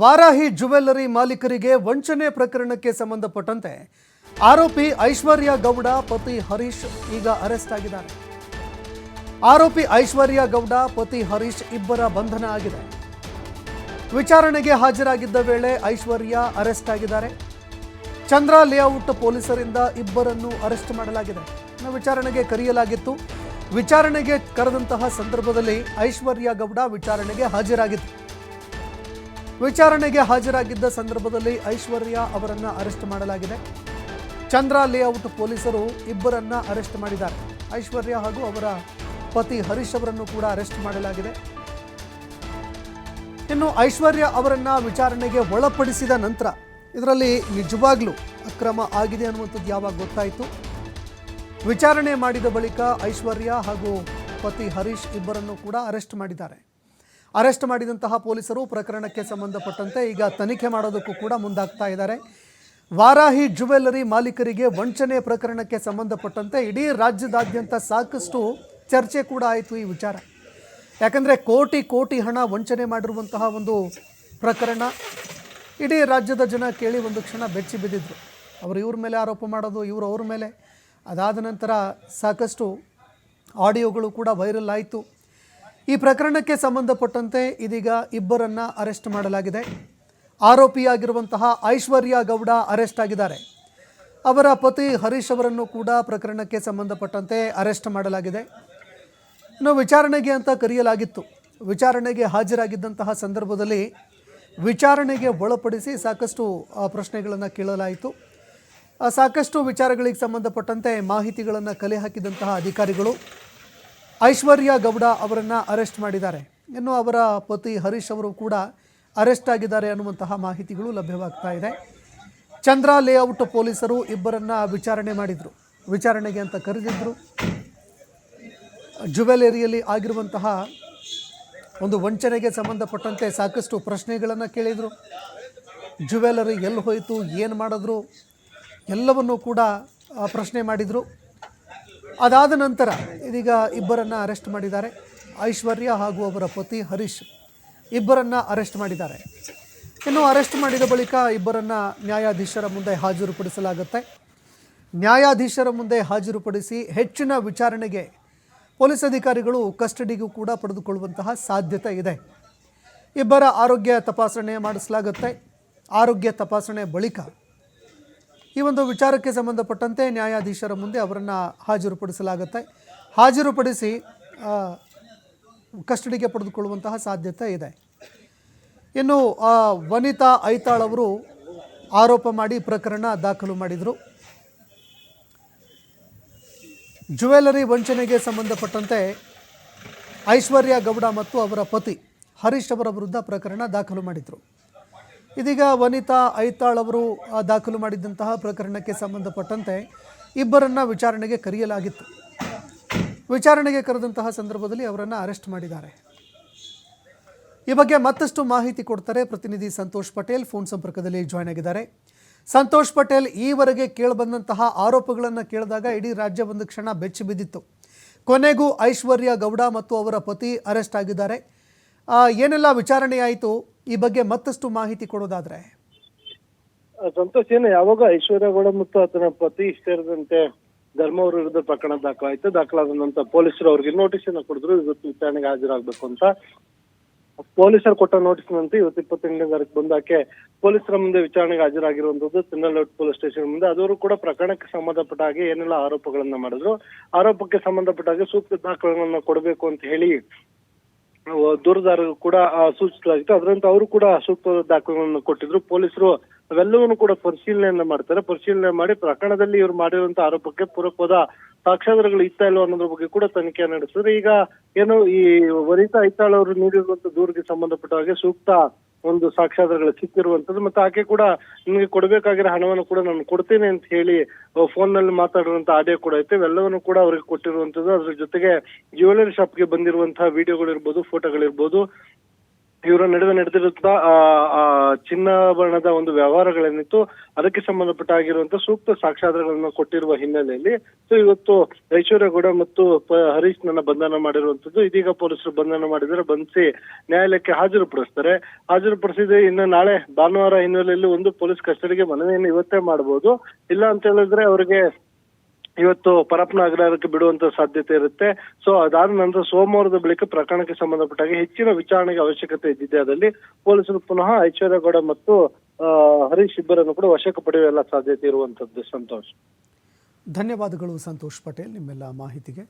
Varahi jewellery ಮಾಲೀಕರಿಗೆ ವಂಚನೆ ಪ್ರಕರಣಕ್ಕೆ ಸಂಬಂಧಪಟ್ಟಂತೆ ಆರೋಪಿ ಐಶ್ವರ್ಯ ಗೌಡ, ಪತಿ ಹರೀಶ್ ಈಗ ಅರೆಸ್ಟ್ ಆಗಿದ್ದಾರೆ. ಆರೋಪಿ ಐಶ್ವರ್ಯ ಗೌಡ, ಪತಿ ಹರೀಶ್ ಇಬ್ಬರ ಬಂಧನ ಆಗಿದೆ. ವಿಚಾರಣೆಗೆ ಹಾಜರಾಗಿದ್ದ ವೇಳೆ ಐಶ್ವರ್ಯ ಅರೆಸ್ಟ್ ಆಗಿದ್ದಾರೆ. ಚಂದ್ರ ಲೇಔಟ್ ಪೊಲೀಸರಿಂದ ಇಬ್ಬರನ್ನು ಅರೆಸ್ಟ್ ಮಾಡಲಾಗಿದೆ. ವಿಚಾರಣೆಗೆ ಕರೆಯಲಾಗಿತ್ತು. ವಿಚಾರಣೆಗೆ ಕರೆದಂತಹ ಸಂದರ್ಭದಲ್ಲಿ ಐಶ್ವರ್ಯ ಗೌಡ ವಿಚಾರಣೆಗೆ ಹಾಜರಾಗಿತ್ತು ವಿಚಾರಣೆಗೆ ಹಾಜರಾಗಿದ್ದ ಸಂದರ್ಭದಲ್ಲಿ ಐಶ್ವರ್ಯ ಅವರನ್ನ ಅರೆಸ್ಟ್ ಮಾಡಲಾಗಿದೆ. ಚಂದ್ರ ಲೇಔಟ್ ಪೊಲೀಸರು ಇಬ್ಬರನ್ನ ಅರೆಸ್ಟ್ ಮಾಡಿದ್ದಾರೆ. ಐಶ್ವರ್ಯ ಹಾಗೂ ಅವರ ಪತಿ ಹರೀಶ್ ಅವರನ್ನು ಕೂಡ ಅರೆಸ್ಟ್ ಮಾಡಲಾಗಿದೆ. ಇನ್ನು ಐಶ್ವರ್ಯ ಅವರನ್ನ ವಿಚಾರಣೆಗೆ ಒಳಪಡಿಸಿದ ನಂತರ ಇದರಲ್ಲಿ ನಿಜವಾಗ್ಲೂ ಅಕ್ರಮ ಆಗಿದೆ ಅನ್ನುವಂಥದ್ದು ಯಾವಾಗ ಗೊತ್ತಾಯಿತು? ವಿಚಾರಣೆ ಮಾಡಿದ ಬಳಿಕ ಐಶ್ವರ್ಯ ಹಾಗೂ ಪತಿ ಹರೀಶ್ ಇಬ್ಬರನ್ನು ಕೂಡ ಅರೆಸ್ಟ್ ಮಾಡಿದ್ದಾರೆ. ಅರೆಸ್ಟ್ ಮಾಡಿದಂತಹ ಪೊಲೀಸರು ಪ್ರಕರಣಕ್ಕೆ ಸಂಬಂಧಪಟ್ಟಂತೆ ಈಗ ತನಿಖೆ ಮಾಡೋದಕ್ಕೂ ಕೂಡ ಮುಂದಾಗ್ತಾ ಇದ್ದಾರೆ. ವಾರಾಹಿ ಜುವೆಲ್ಲರಿ ಮಾಲೀಕರಿಗೆ ವಂಚನೆ ಪ್ರಕರಣಕ್ಕೆ ಸಂಬಂಧಪಟ್ಟಂತೆ ಇಡೀ ರಾಜ್ಯದಾದ್ಯಂತ ಸಾಕಷ್ಟು ಚರ್ಚೆ ಕೂಡ ಆಯಿತು ಈ ವಿಚಾರ. ಯಾಕಂದರೆ ಕೋಟಿ ಕೋಟಿ ಹಣ ವಂಚನೆ ಮಾಡಿರುವಂತಹ ಒಂದು ಪ್ರಕರಣ ಇಡೀ ರಾಜ್ಯದ ಜನ ಕೇಳಿ ಒಂದು ಕ್ಷಣ ಬೆಚ್ಚಿ ಬಿದ್ದಿದ್ರು. ಅವರು ಇವ್ರ ಮೇಲೆ ಆರೋಪ ಮಾಡೋದು, ಇವರು ಅವ್ರ ಮೇಲೆ. ಅದಾದ ನಂತರ ಸಾಕಷ್ಟು ಆಡಿಯೋಗಳು ಕೂಡ ವೈರಲ್ ಆಯಿತು. ಈ ಪ್ರಕರಣಕ್ಕೆ ಸಂಬಂಧಪಟ್ಟಂತೆ ಇದೀಗ ಇಬ್ಬರನ್ನ ಅರೆಸ್ಟ್ ಮಾಡಲಾಗಿದೆ. ಆರೋಪಿಯಾಗಿರುವಂತಹ ಐಶ್ವರ್ಯ ಗೌಡ ಅರೆಸ್ಟ್ ಆಗಿದ್ದಾರೆ. ಅವರ ಪತಿ ಹರೀಶ್ ಅವರನ್ನು ಕೂಡ ಪ್ರಕರಣಕ್ಕೆ ಸಂಬಂಧಪಟ್ಟಂತೆ ಅರೆಸ್ಟ್ ಮಾಡಲಾಗಿದೆ. ಇನ್ನು ವಿಚಾರಣೆಗೆ ಅಂತ ಕರೆಯಲಾಗಿತ್ತು. ವಿಚಾರಣೆಗೆ ಹಾಜರಾಗಿದ್ದಂತಹ ಸಂದರ್ಭದಲ್ಲಿ ವಿಚಾರಣೆಗೆ ಒಳಪಡಿಸಿ ಸಾಕಷ್ಟು ಪ್ರಶ್ನೆಗಳನ್ನು ಕೇಳಲಾಯಿತು. ಸಾಕಷ್ಟು ವಿಚಾರಗಳಿಗೆ ಸಂಬಂಧಪಟ್ಟಂತೆ ಮಾಹಿತಿಗಳನ್ನು ಕಲೆ ಹಾಕಿದಂತಹ ಅಧಿಕಾರಿಗಳು ಐಶ್ವರ್ಯ ಗೌಡ ಅವರನ್ನು ಅರೆಸ್ಟ್ ಮಾಡಿದ್ದಾರೆ. ಇನ್ನು ಅವರ ಪತಿ ಹರೀಶ್ ಅವರು ಕೂಡ ಅರೆಸ್ಟ್ ಆಗಿದ್ದಾರೆ ಅನ್ನುವಂತಹ ಮಾಹಿತಿಗಳು ಲಭ್ಯವಾಗ್ತಾ ಇದೆ. ಚಂದ್ರ ಲೇಔಟ್ ಪೊಲೀಸರು ಇಬ್ಬರನ್ನ ವಿಚಾರಣೆ ಮಾಡಿದರು. ವಿಚಾರಣೆಗೆ ಅಂತ ಕರೆದಿದ್ದರು ಜುವೆಲರಿಯಲ್ಲಿ ಆಗಿರುವಂತಹ ಒಂದು ವಂಚನೆಗೆ ಸಂಬಂಧಪಟ್ಟಂತೆ ಸಾಕಷ್ಟು ಪ್ರಶ್ನೆಗಳನ್ನು ಕೇಳಿದರು. ಜುವೆಲರಿ ಎಲ್ಲಿ ಹೋಯಿತು, ಏನು ಮಾಡಿದ್ರು, ಎಲ್ಲವನ್ನೂ ಕೂಡ ಪ್ರಶ್ನೆ ಮಾಡಿದರು. ಅದಾದ ನಂತರ ಇದೀಗ ಇಬ್ಬರನ್ನು ಅರೆಸ್ಟ್ ಮಾಡಿದ್ದಾರೆ. ಐಶ್ವರ್ಯ ಹಾಗೂ ಅವರ ಪತಿ ಹರೀಶ್ ಇಬ್ಬರನ್ನು ಅರೆಸ್ಟ್ ಮಾಡಿದ್ದಾರೆ. ಇನ್ನು ಅರೆಸ್ಟ್ ಮಾಡಿದ ಬಳಿಕ ಇಬ್ಬರನ್ನು ನ್ಯಾಯಾಧೀಶರ ಮುಂದೆ ಹಾಜರುಪಡಿಸಲಾಗುತ್ತೆ. ನ್ಯಾಯಾಧೀಶರ ಮುಂದೆ ಹಾಜರುಪಡಿಸಿ ಹೆಚ್ಚಿನ ವಿಚಾರಣೆಗೆ ಪೊಲೀಸ್ ಅಧಿಕಾರಿಗಳು ಕಸ್ಟಡಿಗೂ ಕೂಡ ಪಡೆದುಕೊಳ್ಳುವಂತಹ ಸಾಧ್ಯತೆ ಇದೆ. ಇಬ್ಬರ ಆರೋಗ್ಯ ತಪಾಸಣೆ ಮಾಡಿಸಲಾಗುತ್ತೆ. ಆರೋಗ್ಯ ತಪಾಸಣೆ ಬಳಿಕ ಈ ಒಂದು ವಿಚಾರಕ್ಕೆ ಸಂಬಂಧಪಟ್ಟಂತೆ ನ್ಯಾಯಾಧೀಶರ ಮುಂದೆ ಅವರನ್ನು ಹಾಜರುಪಡಿಸಲಾಗುತ್ತೆ. ಹಾಜರುಪಡಿಸಿ ಕಸ್ಟಡಿಗೆ ಪಡೆದುಕೊಳ್ಳುವಂತಹ ಸಾಧ್ಯತೆ ಇದೆ. ಇನ್ನು ವನಿತಾ ಐತಾಳ್ ಅವರು ಆರೋಪ ಮಾಡಿ ಪ್ರಕರಣ ದಾಖಲು ಮಾಡಿದರು. ಜ್ಯುವೆಲರಿ ವಂಚನೆಗೆ ಸಂಬಂಧಪಟ್ಟಂತೆ ಐಶ್ವರ್ಯ ಗೌಡ ಮತ್ತು ಅವರ ಪತಿ ಹರೀಶ್ ಅವರ ವಿರುದ್ಧ ಪ್ರಕರಣ ದಾಖಲು ಮಾಡಿದರು. ಇದೀಗ ವನಿತಾ ಐತಾಳ್ ಅವರು ದಾಖಲು ಮಾಡಿದಂತಹ ಪ್ರಕರಣಕ್ಕೆ ಸಂಬಂಧಪಟ್ಟಂತೆ ಇಬ್ಬರನ್ನ ವಿಚಾರಣೆಗೆ ಕರೆಯಲಾಗಿತ್ತು. ವಿಚಾರಣೆಗೆ ಕರೆದಂತಹ ಸಂದರ್ಭದಲ್ಲಿ ಅವರನ್ನು ಅರೆಸ್ಟ್ ಮಾಡಿದ್ದಾರೆ. ಈ ಬಗ್ಗೆ ಮತ್ತಷ್ಟು ಮಾಹಿತಿ ಕೊಡ್ತಾರೆ ಪ್ರತಿನಿಧಿ ಸಂತೋಷ್ ಪಟೇಲ್. ಫೋನ್ ಸಂಪರ್ಕದಲ್ಲಿ ಜಾಯ್ನ್ ಆಗಿದ್ದಾರೆ. ಸಂತೋಷ್ ಪಟೇಲ್ ಈವರೆಗೆ ಕೇಳಬಂದಂತಹ ಆರೋಪಗಳನ್ನು ಕೇಳಿದಾಗ ಇಡೀ ರಾಜ್ಯ ಒಂದು ಕ್ಷಣ ಬೆಚ್ಚಿ ಬಿದ್ದಿತ್ತು. ಕೊನೆಗೂ ಐಶ್ವರ್ಯ ಗೌಡ ಮತ್ತು ಅವರ ಪತಿ ಅರೆಸ್ಟ್ ಆಗಿದ್ದಾರೆ. ಏನೆಲ್ಲ ವಿಚಾರಣೆ ಆಯಿತು? ಈ ಬಗ್ಗೆ ಮತ್ತಷ್ಟು ಮಾಹಿತಿ ಕೊಡೋದಾದ್ರೆ? ಸಂತೋಷ್, ಏನು ಯಾವಾಗ ಐಶ್ವರ್ಯ ಗೌಡ ಮತ್ತು ಆತನ ಪತಿ ಸೇರಿದಂತೆ ಧರ್ಮ ಅವರ ವಿರುದ್ಧ ಪ್ರಕರಣ ದಾಖಲಾಯ್ತು. ದಾಖಲಾದ ನಂತರ ಪೊಲೀಸರು ಅವ್ರಿಗೆ ನೋಟಿಸ್ ಅನ್ನ ಕೊಡಿದ್ರು. ಇವತ್ತು ವಿಚಾರಣೆಗೆ ಹಾಜರಾಗಬೇಕು ಅಂತ. ಪೊಲೀಸರು ಕೊಟ್ಟ ನೋಟಿಸ್ನಂತೆ ಇವತ್ತು ಇಪ್ಪತ್ತೆಂಟನೇ ತಾರೀಕು ಬಂದಾಕೆ ಪೊಲೀಸರ ಮುಂದೆ ವಿಚಾರಣೆಗೆ ಹಾಜರಾಗಿರುವಂತದ್ದು ತಿನ್ನಲೌಟ್ ಪೊಲೀಸ್ ಸ್ಟೇಷನ್ ಮುಂದೆ. ಅದವರು ಕೂಡ ಪ್ರಕರಣಕ್ಕೆ ಸಂಬಂಧಪಟ್ಟ ಹಾಗೆ ಏನೆಲ್ಲ ಆರೋಪಗಳನ್ನ ಮಾಡಿದ್ರು. ಆರೋಪಕ್ಕೆ ಸಂಬಂಧಪಟ್ಟ ಹಾಗೆ ಸೂಕ್ತ ದಾಖಲೆಗಳನ್ನ ಕೊಡಬೇಕು ಅಂತ ಹೇಳಿ ದೂರುದಾರರು ಕೂಡ ಸೂಚಿಸಲಾಗಿತ್ತು. ಅದರಂತೆ ಅವರು ಕೂಡ ಸೂಕ್ತ ದಾಖಲೆಗಳನ್ನು ಕೊಟ್ಟಿದ್ರು. ಪೊಲೀಸರು ಅವೆಲ್ಲವನ್ನು ಕೂಡ ಪರಿಶೀಲನೆಯನ್ನ ಮಾಡ್ತಾರೆ. ಪರಿಶೀಲನೆ ಮಾಡಿ ಪ್ರಕರಣದಲ್ಲಿ ಇವರು ಮಾಡಿರುವಂತಹ ಆರೋಪಕ್ಕೆ ಪೂರಕವಾದ ಸಾಕ್ಷ್ಯಾಧಾರಗಳು ಇತ್ತ ಇಲ್ಲ ಅನ್ನೋದ್ರ ಬಗ್ಗೆ ಕೂಡ ತನಿಖೆ ನಡೆಸಿದ್ರು ಈಗ ಏನು ಈ ವನಿತಾ ಐತಾಳ್ ಅವರು ನೀಡಿರುವಂತಹ ದೂರಿಗೆ ಸಂಬಂಧಪಟ್ಟ ಹಾಗೆ ಸೂಕ್ತ ಒಂದು ಸಾಕ್ಷ್ಯಾಧಾರಗಳು ಸಿಕ್ಕಿರುವಂತದ್ದು ಮತ್ತೆ ಆಕೆ ಕೂಡ ನಿಮಗೆ ಕೊಡಬೇಕಾಗಿರೋ ಹಣವನ್ನು ಕೂಡ ನಾನು ಕೊಡ್ತೇನೆ ಅಂತ ಹೇಳಿ ಫೋನ್ನಲ್ಲಿ ಮಾತಾಡುವಂತ ಆಡಿಯೋ ಕೂಡ ಐತೆ ಇವೆಲ್ಲವನ್ನು ಕೂಡ ಅವರಿಗೆ ಕೊಟ್ಟಿರುವಂತದ್ದು. ಅದ್ರ ಜೊತೆಗೆ ಜ್ಯುವೆಲರಿ ಶಾಪ್ಗೆ ಬಂದಿರುವಂತಹ ವಿಡಿಯೋಗಳಿರ್ಬೋದು ಫೋಟೋಗಳಿರ್ಬೋದು ಇವರ ನಡುವೆ ಆ, ಚಿನ್ನಾಭರಣದ ಒಂದು ವ್ಯವಹಾರಗಳೇನಿತ್ತು ಅದಕ್ಕೆ ಸಂಬಂಧಪಟ್ಟ ಆಗಿರುವಂತಹ ಸೂಕ್ತ ಸಾಕ್ಷ್ಯಾಧಾರಗಳನ್ನು ಕೊಟ್ಟಿರುವ ಹಿನ್ನೆಲೆಯಲ್ಲಿ ಸೊ ಇವತ್ತು ಐಶ್ವರ್ಯಗೌಡ ಮತ್ತು ಹರೀಶ್ ನನ್ನ ಬಂಧನ ಮಾಡಿರುವಂತದ್ದು ಇದೀಗ ಪೊಲೀಸರು ಬಂಧನ ಮಾಡಿದರೆ ಬಂಧಿಸಿ ನ್ಯಾಯಾಲಯಕ್ಕೆ ಹಾಜರುಪಡಿಸ್ತಾರೆ. ಹಾಜರುಪಡಿಸಿದ್ರೆ ಇನ್ನು ನಾಳೆ ಭಾನುವಾರ ಹಿನ್ನೆಲೆಯಲ್ಲಿ ಒಂದು ಪೊಲೀಸ್ ಕಸ್ಟಡಿಗೆ ಮನವಿಯನ್ನು ಇವತ್ತೇ ಮಾಡಬಹುದು ಇಲ್ಲ ಅಂತ ಹೇಳಿದ್ರೆ ಅವರಿಗೆ ಇವತ್ತು ಪರಪ್ಪನ ಅಗ್ರಹಾರಕ್ಕೆ ಬಿಡುವಂತ ಸಾಧ್ಯತೆ ಇರುತ್ತೆ. ಸೊ ಅದಾದ ನಂತರ ಸೋಮವಾರದ ಬಳಿಕ ಪ್ರಕರಣಕ್ಕೆ ಸಂಬಂಧಪಟ್ಟಾಗ ಹೆಚ್ಚಿನ ವಿಚಾರಣೆಗೆ ಅವಶ್ಯಕತೆ ಇದ್ದಿದೆ ಅದರಲ್ಲಿ ಪೊಲೀಸರು ಪುನಃ ಐಶ್ವರ್ಯಗೌಡ ಮತ್ತು ಹರೀಶ್ ಇಬ್ಬರನ್ನು ಕೂಡ ವಶಕ್ಕೆ ಪಡೆಯುವ ಎಲ್ಲ ಸಾಧ್ಯತೆ ಇರುವಂತದ್ದು ಸಂತೋಷ್. ಧನ್ಯವಾದಗಳು ಸಂತೋಷ್ ಪಟೇಲ್ ನಿಮ್ಮೆಲ್ಲ ಮಾಹಿತಿಗೆ.